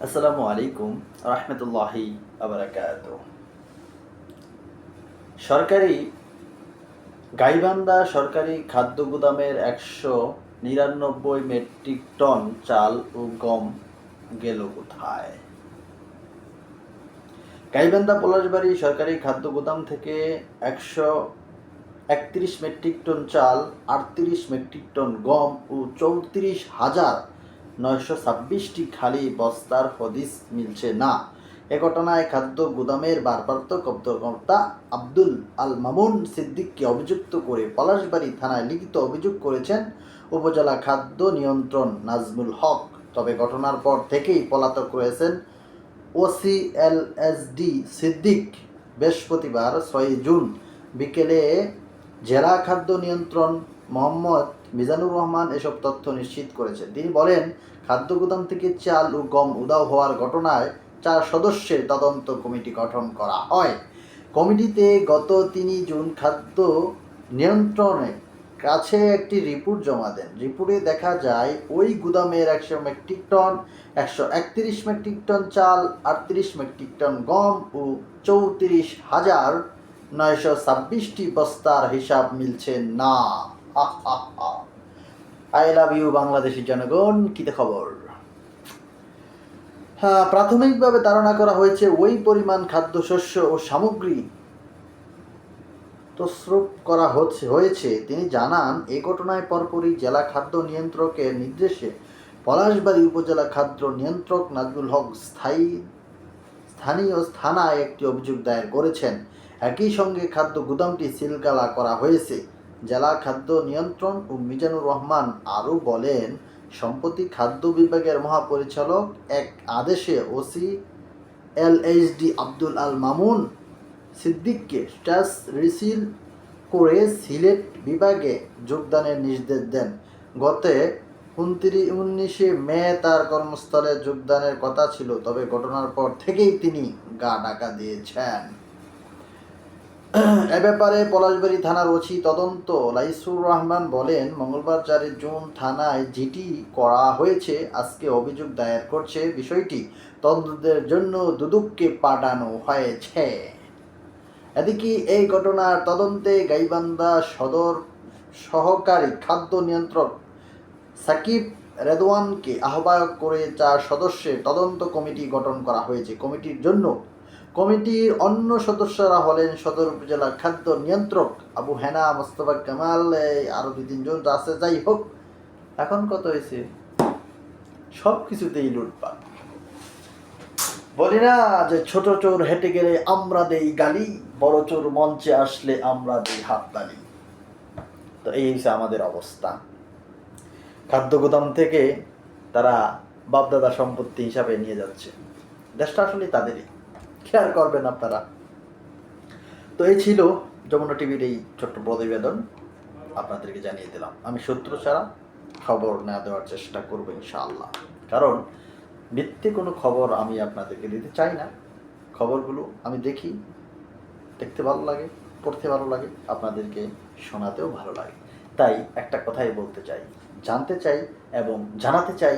আসসালামু আলাইকুম রহমতুল্লাহি আবরাকাত সরকারি গাইবান্ধা সরকারি খাদ্য গুদামের একশো নিরানব্বই মেট্রিক টন চাল ও গম গেল কোথায়? গাইবান্ধা পলাশবাড়ি সরকারি খাদ্য গুদাম থেকে একশো একত্রিশ মেট্রিক টন চাল, আটত্রিশ মেট্রিক টন গম ও চৌত্রিশ হাজার নয়শো ছাব্বিশটি খালি বস্তার হদিস মিলছে না। এ ঘটনায় খাদ্য গুদামের ভারপ্রাপ্ত কর্মকর্তা আব্দুল আল মামুন সিদ্দিককে অভিযুক্ত করে পলাশবাড়ি থানায় লিখিত অভিযোগ করেছেন উপজেলা খাদ্য নিয়ন্ত্রণ নাজমুল হক। তবে ঘটনার পর থেকেই পলাতক রয়েছেন OC L S D Siddique. বৃহস্পতিবার ছয় জুন বিকেলে জেলা খাদ্য নিয়ন্ত্রণ মোহাম্মদ মিজানুর রহমান এসব তথ্য নিশ্চিত করেছেন। তিনি বলেন, খাদ্য গুদাম থেকে চাল ও গম উদাও হওয়ার ঘটনায় চার সদস্যের তদন্ত কমিটি গঠন করা হয়। কমিটিতে গত তিনি জুন খাদ্য নিয়ন্ত্রণে কাছে একটি রিপোর্ট জমা দেন। রিপোর্টে দেখা যায়, ওই গুদামের একশো মেট্রিক টন, একশো একত্রিশ মেট্রিক টন চাল, আটত্রিশ মেট্রিক টন গম ও চৌত্রিশ হাজার নয়শো ছাব্বিশটি বস্তার হিসাব মিলছে না। আই লাভ ইউ বাংলাদেশের জনগণ। কিতে খবর? হ্যাঁ প্রাথমিকভাবে ধারণা করা হয়েছে ওই পরিমাণ খাদ্যশস্য ও সামগ্রী তসরুপ করা হচ্ছে হয়েছে। তিনি জানান, এ ঘটনায় পরপরই জেলা খাদ্য নিয়ন্ত্রকের নির্দেশে পলাশবাড়ি উপজেলা খাদ্য নিয়ন্ত্রক নাজমুল হক স্থায়ী স্থানীয় থানায় একটি অভিযোগ দায়ের করেছেন। একই সঙ্গে খাদ্য গুদামটি সিলগালা করা হয়েছে। জেলা খাদ্য নিয়ন্ত্রণ ও মিজানুর রহমান আরও বলেন, সম্প্রতি খাদ্য বিভাগের মহাপরিচালক এক আদেশে ওসি এল এইচডি আব্দুল আল মামুন সিদ্দিককে স্ট্যাস রিসিল করে সিলেট বিভাগে যোগদানের নির্দেশ দেন। গতে উনত্রিশ, উনিশে মে তার কর্মস্থলে যোগদানের কথা ছিল, তবে ঘটনার পর থেকেই তিনি গা ডাকা দিয়েছেন। এ ব্যাপারে পলাশবাড়ি থানার ওসি তদন্ত লাইসুর রহমান বলেন, মঙ্গলবার চারে জুন থানায় জিটি করা হয়েছে। আজকে অভিযোগ দায়ের করছে বিষয়টি। তদন্তের জন্য দুদককে পাঠানো হয়েছে। এদিকে এই ঘটনার তদন্তে গাইবান্ধা সদর সহকারী খাদ্য নিয়ন্ত্রক সাকিব রেদওয়ানকে আহ্বায়ক করে চার সদস্যের তদন্ত কমিটি গঠন করা হয়েছে। কমিটির জন্য কমিটির অন্য সদস্যরা হলেন সদর উপজেলা খাদ্য নিয়ন্ত্রক আবু হেনা মোস্তফা কামাল। আরও দুই তিনজন আছে, যাই হোক, এখন কত হয়েছে? সব কিছুতেই লুটপাট। বলি না যে ছোট চোর হেঁটে গেলে আমরা দেই গালি, বড় চোর মঞ্চে আসলে আমরা দেই হাত হাততালি। তো এই হচ্ছে আমাদের অবস্থা। খাদ্য গুদাম থেকে তারা বাপদাদা সম্পত্তি হিসাবে নিয়ে যাচ্ছে। দেশটা আসলে তাদেরই। খেয়াল করবেন আপনারা। তো এই ছিল যমুনা টিভির এই ছোট্ট প্রতিবেদন। আপনাদেরকে জানিয়ে দিলাম, আমি শত্রু ছাড়া খবর না দেওয়ার চেষ্টা করব ইনশাআল্লাহ। কারণ মিথ্যে কোনো খবর আমি আপনাদেরকে দিতে চাই না। খবরগুলো আমি দেখি, দেখতে ভালো লাগে, পড়তে ভালো লাগে, আপনাদেরকে শোনাতেও ভালো লাগে। তাই একটা কথাই বলতে চাই, জানতে চাই এবং জানাতে চাই